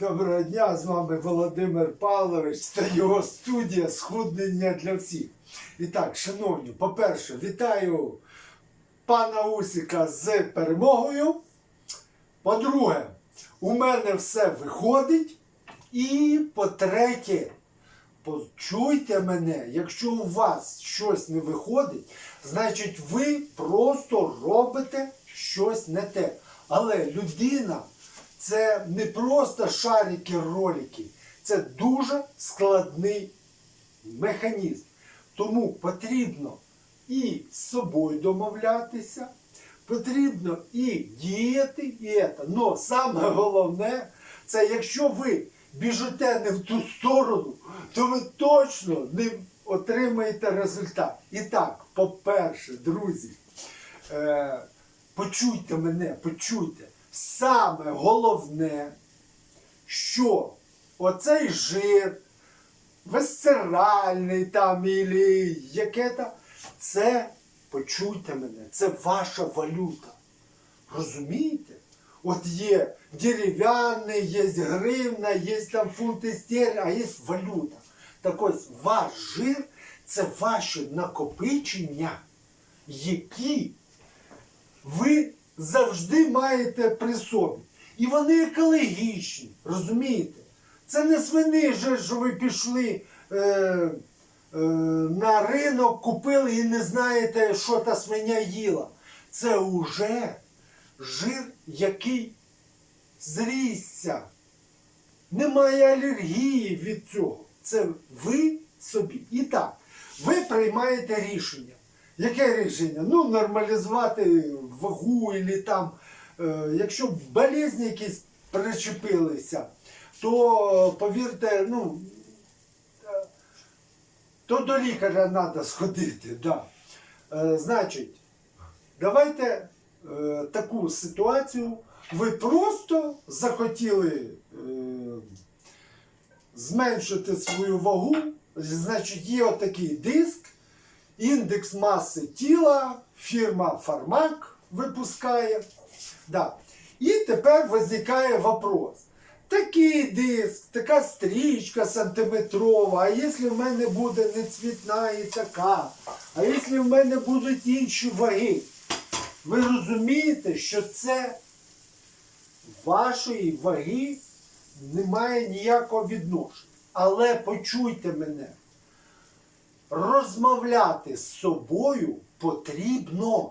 Доброго дня, з вами Володимир Павлович та його студія Схуднення для всіх. І так, шановні, по-перше, вітаю пана Усіка з перемогою. По-друге, у мене все виходить. І по-третє, почуйте мене, якщо у вас щось не виходить, значить ви просто робите щось не те. Але людина це не просто шарики ролики, це дуже складний механізм. Тому потрібно і з собою домовлятися, потрібно і діяти, і це. Но саме головне, це якщо ви біжите не в ту сторону, то ви точно не отримаєте результат. І так, по-перше, друзі, е, почуйте мене, почуйте. Саме головне, що оцей жир, висцеральний там, ілі яке-то, це, почуйте мене, це ваша валюта. Розумієте? От є дерев'яний, є гривна, є там фунти стерлі, а є валюта. Так ось ваш жир це ваші накопичення, які ви завжди маєте при собі. І вони екологічні, розумієте? Це не свини що ви пішли е, е, на ринок, купили і не знаєте, що та свиня їла. Це уже жир, який зрісся. Немає алергії від цього. Це ви собі. І так, ви приймаєте рішення. Яке рішення? Ну, нормалізувати вагу, і там, е, якщо болезні якісь причепилися, то повірте, ну, е, то до лікаря треба сходити. Да. Е, значить, давайте е, таку ситуацію. Ви просто захотіли е, зменшити свою вагу, значить, є отакий диск, індекс маси тіла, фірма Фармак випускає. Да. І тепер виникає вопрос. Такий диск, така стрічка сантиметрова, а якщо в мене буде не цвітна і така, а якщо в мене будуть інші ваги, ви розумієте, що це вашої ваги немає ніякого відношення. Але почуйте мене, розмовляти з собою потрібно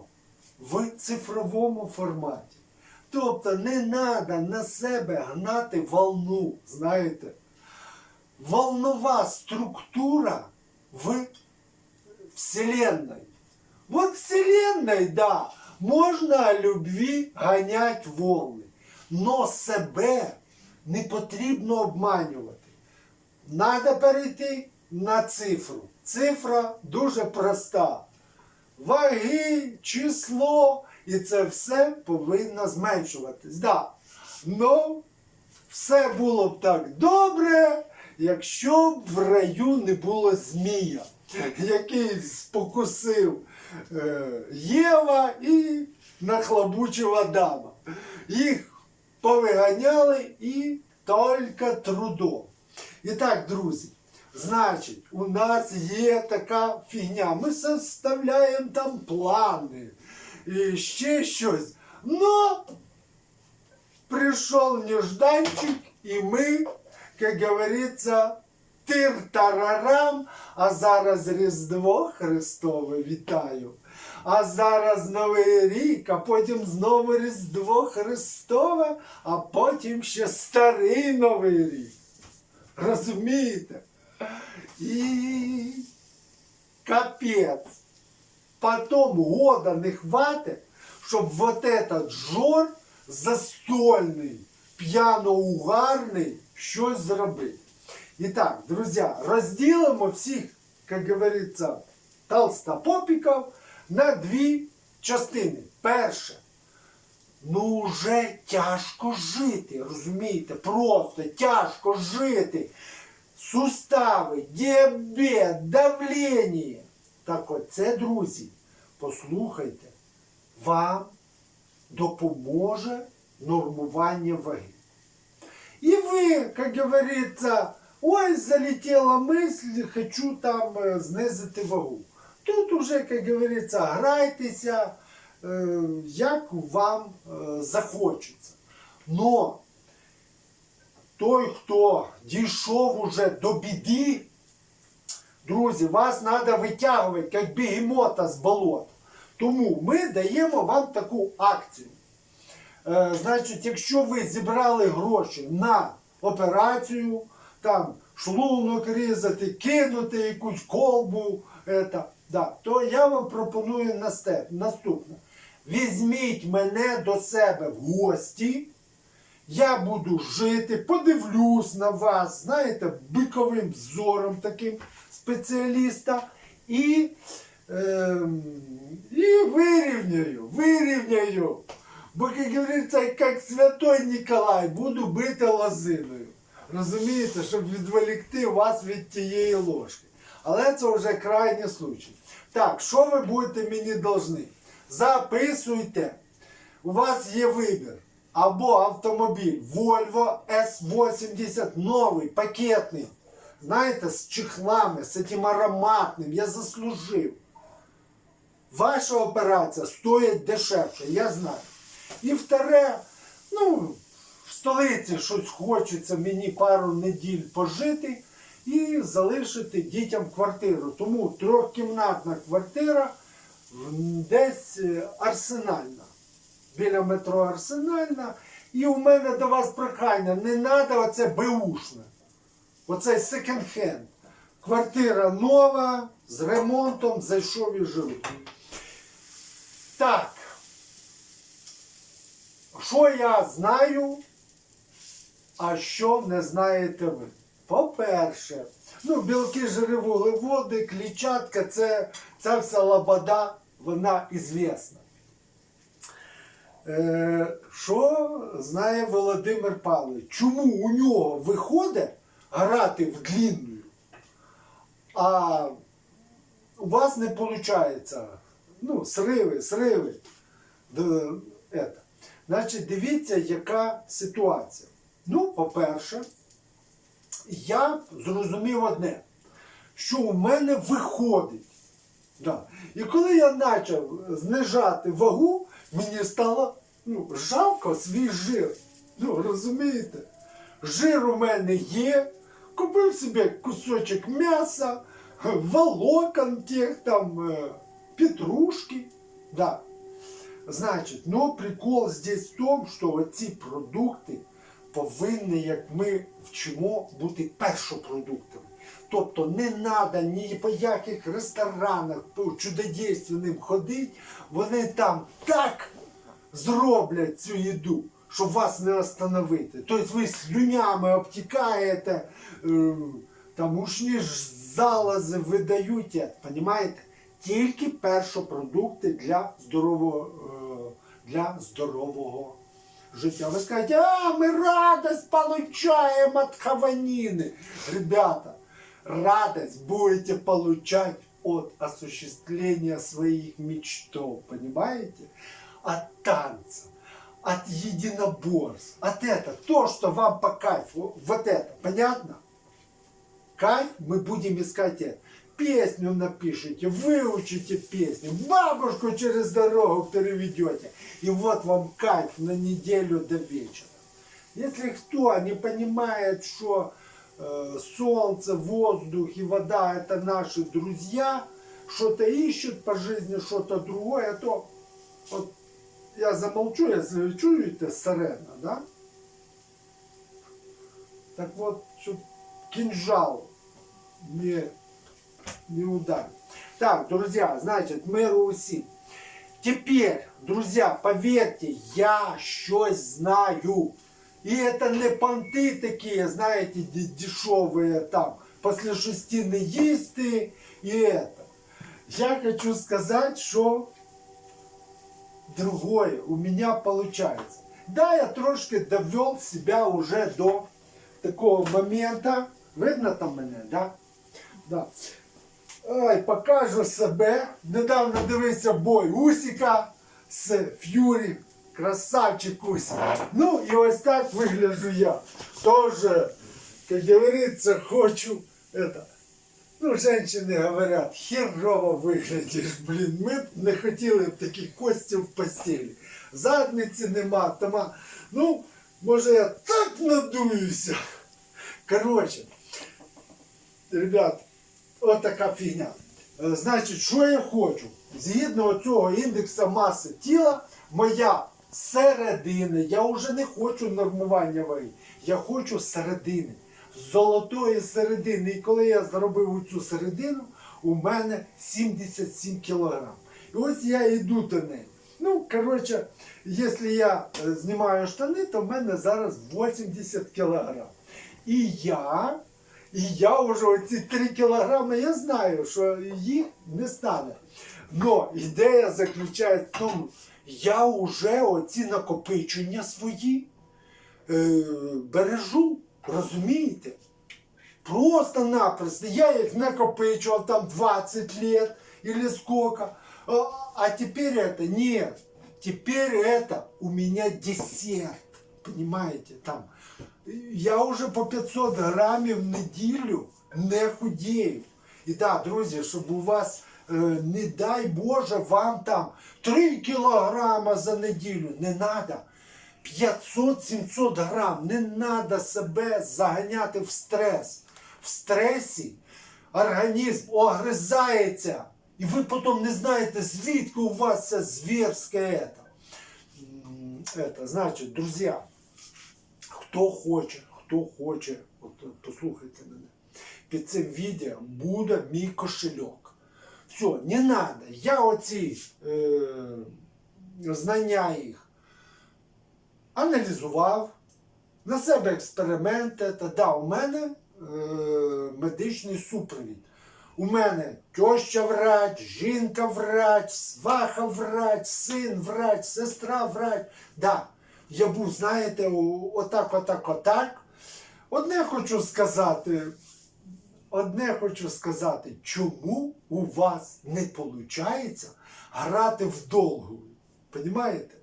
в цифровому форматі. Тобто не треба на себе гнати волну, знаєте. Волнова структура в Вселенной. Вот Вселенной, да, можна любві ганять волни. Но себе не потрібно обманювати. Надо перейти на цифру. Цифра дуже проста. Ваги, число, і це все повинно зменшуватись. Да. Ну, все було б так добре, якщо б в раю не було змія, який спокусив е, Єва і нахлобучив Адама. Їх повиганяли і тільки трудом. І так, друзі, значить, у нас є така фігня. Ми составляємо там плани і ще щось. Но пришел нежданчик, і ми, як говориться, тир-тарарам, а зараз Різдво Христове вітаю. А зараз Новий рік, а потім знову Різдво Христове, а потім ще старий Новий рік. Розумієте? І капець. Потом года не хватит, щоб вот этот жор застольний, п'яно-угарний щось зробити. І так, друзі, розділимо всіх, як говориться, толстопопиків на дві частини. Перше. Ну вже тяжко жити, розумієте? Просто тяжко жити. Сустави, діабет, давлення. Так от це, друзі, послухайте, вам допоможе нормування ваги. І вы, как говорится, ой, залетела мысль, хочу там е, знизити вагу. Тут уже, як говориться, грайтеся, е, як вам е, захочеться. Но той, хто дійшов уже до біди, друзі, вас треба витягувати, як бігемота з болота. Тому ми даємо вам таку акцію. Е, значить, якщо ви зібрали гроші на операцію, там шлунок різати, кинути якусь колбу, это, да, то я вам пропоную наступне. Візьміть мене до себе в гості. Я буду жити, подивлюсь на вас, знаєте, биковим зором таким спеціаліста. І, ем, і вирівняю, вирівняю. Бо, як говориться, як Святой Ніколай, буду бити лозиною. Розумієте, щоб відволікти вас від тієї ложки. Але це вже крайній случай. Так, що ви будете мені должны? Записуйте. У вас є вибір. Або автомобіль Volvo S80 новий, пакетний. Знаєте, з чехлами, з цим ароматним. Я заслужив. Ваша операція стоїть дешевше, я знаю. І вторе, ну, в столиці щось хочеться мені пару неділь пожити і залишити дітям квартиру. Тому трьохкімнатна квартира десь е, арсенальна. Біля метро Арсенальна. І у мене до вас прохання, не треба оце беушне. Оцей секонд-хенд. Квартира нова, з ремонтом, зайшов і жив. Так. Що я знаю, а що не знаєте ви? По-перше, ну, білки, жири, вуглеводи, клітчатка, це, ця вся лабада, вона ізвісна. Е, що знає Володимир Павлович? Чому у нього виходить грати в длінну, а у вас не виходить? Ну, сриви, сриви. Это. Значить, дивіться, яка ситуація. Ну, по-перше, я зрозумів одне, що у мене виходить. Да. І коли я почав знижати вагу, мені стало ну, жалко свій жир. Ну, розумієте? Жир у мене є. Купив собі кусочок м'яса, волокон тих там, е, петрушки. Да. Значить, ну прикол здесь в тому, що оці продукти повинні, як ми вчимо, бути першопродуктами. Тобто не треба ні по яких ресторанах по чудодійственним ходити, вони там так зроблять цю їду, щоб вас не остановити. Тобто ви слюнями обтікаєте, е, там ушні ж залози видають, розумієте? Тільки першопродукти для здорового, е, для здорового життя. Ви скажете, а ми радость получаем от хаванины. Ребята, радость будете получать от осуществления своих мечтов, понимаете? От танца, от единоборств, от этого, то, что вам по кайфу, вот это, понятно? Кайф мы будем искать это. Песню напишите, выучите песню, бабушку через дорогу переведете. И вот вам кайф на неделю до вечера. Если кто не понимает, что солнце, воздух и вода это наши друзья, что-то ищут по жизни, что-то другое, то вот я замолчу, если вы чуете сирена, да? Так вот, кинжал не, не ударил. Так, друзья, значит, миру усім. Теперь, друзья, поверьте, я щось знаю. И это не понты такие, знаете, де- дешевые там, после шести не їсти и это. Я хочу сказать, что другое у меня получается. Да, я трошки довел себя уже до такого момента. Видно там мене, да? Да. Ой, покажу себе. Недавно дивився бой Усіка з Ф'юрі. Красавчик Уся. Ну і ось так вигляджу я. Тоже, как говорится, хочу это. Ну, женщини говорять, херово виглядиш, блін. Ми б не хотіли б таких костів в постелі. Задниці нема, тома. Ну, може я так надуюся. Коротше, ребят, от така фігня. Е, Значить, що я хочу? Згідно цього індексу маси тіла, моя середина, я вже не хочу нормування ваги, я хочу середини. Золотої середини. І коли я зробив цю середину, у мене 77 кілограм. І ось я йду до неї. Ну, коротше, якщо я е, знімаю штани, то в мене зараз 80 кілограм. І я, і я вже оці 3 кілограми, я знаю, що їх не стане. Но ідея заключається в тому, я вже оці накопичення свої е, бережу, розумієте? Просто-напросто. Я их накопичивал там 20 лет или сколько. А, а теперь это нет. Теперь это у меня десерт. Понимаете, там. Я уже по 500 грамів в неділю не худею. І так, друзі, щоб у вас, е, не дай Боже, вам там 3 кілограма за неділю. Не треба. 500-700 грам. Не треба себе заганяти в стрес. В стресі організм огризається. І ви потім не знаєте, звідки у вас це зверське это. Значить, друзі, хто хоче, хто хоче, от послухайте мене, під цим відео буде мій кошельок. Все, не треба. Я оці е, знання їх аналізував, на себе експерименти. Та да, у мене е, медичний супровід. У мене теща врач, жінка врач, сваха врач, син врач, сестра врач. Да, я був, знаєте, отак, отак, отак. Одне хочу сказати, одне хочу сказати, чому у вас не виходить грати в довгу? Понімаєте?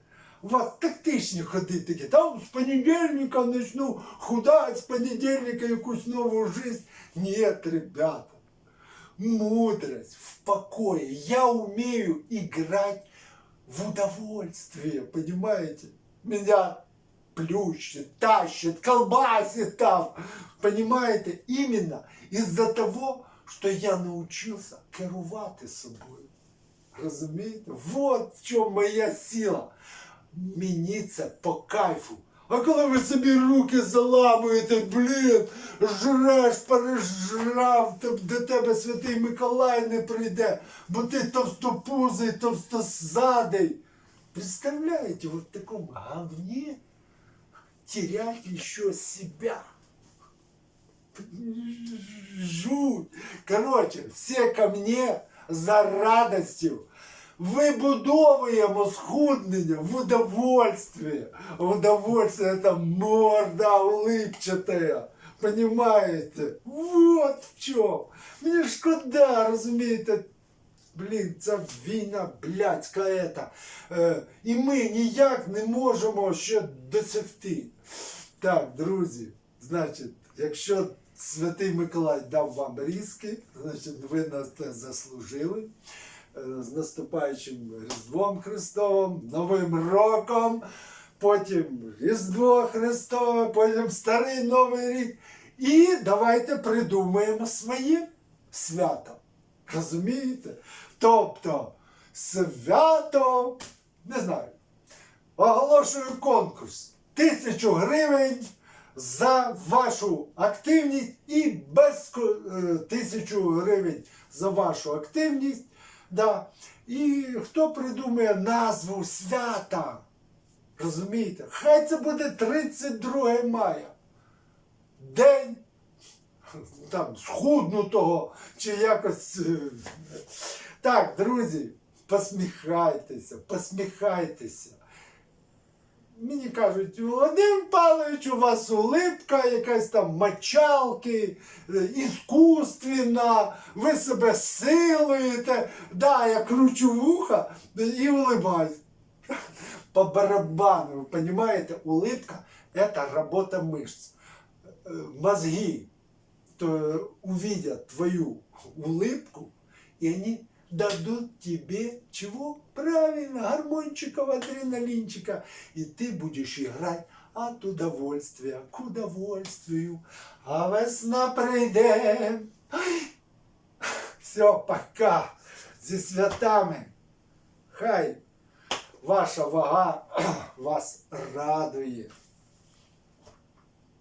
У вас тактичні ходи такі, там з понедельника начну худать, з понедельника якусь нову жизнь. Нет, ребята, мудрость в покое. Я умею играть в удовольствие, понимаете? Меня плющит, тащит, колбасит там, понимаете? Именно из-за того, что я научился керувати собою. Розумієте? Вот в чому моя сила. Мені це по кайфу. А коли ви собі руки заламуєте, блін, жреш, пережрав, до тебе святий Миколай не прийде, бо ти товстопузий, товстозадий. Представляете, вот в таком говне терять еще себя. Жуть. Короче, все ко мне за радостью. Вибудовуємо схуднення в удовольствие. Удовольствие это морда улыбчатая. Понимаете? Вот в чем. Мені шкода, розумієте, Блін, це війна блядська ета. Е, і ми ніяк не можемо ще досягти. Так, друзі, значить, якщо Святий Миколай дав вам різки, значить ви на це заслужили. Е, З наступаючим Різдвом Христовим, Новим роком, потім Різдво Христове, потім Старий Новий рік. І давайте придумаємо своє свято. Розумієте? Тобто свято, не знаю, оголошую конкурс. Тисячу гривень за вашу активність і без е, тисячу гривень за вашу активність. Да. І хто придумає назву свята? Розумієте? Хай це буде 32 мая. День там схуднутого чи якось. е, Так, друзі, посміхайтеся, посміхайтеся. Мені кажуть, Володимир Павлович, у вас улипка, якась там мочалки, е, іскусственна, ви себе силуєте. Да, я кручу вуха і улибаюсь. по барабану, вы понимаете? Улыбка – это работа мышц. Э, Мозги то увидят твою улыбку, и они дадут тебе чего? Правильно, гормончиков, адреналинчика. И ты будешь играть от удовольствия к удовольствию. А весна прийде. Все, пока. Зі святами. Хай ваша вага вас радує.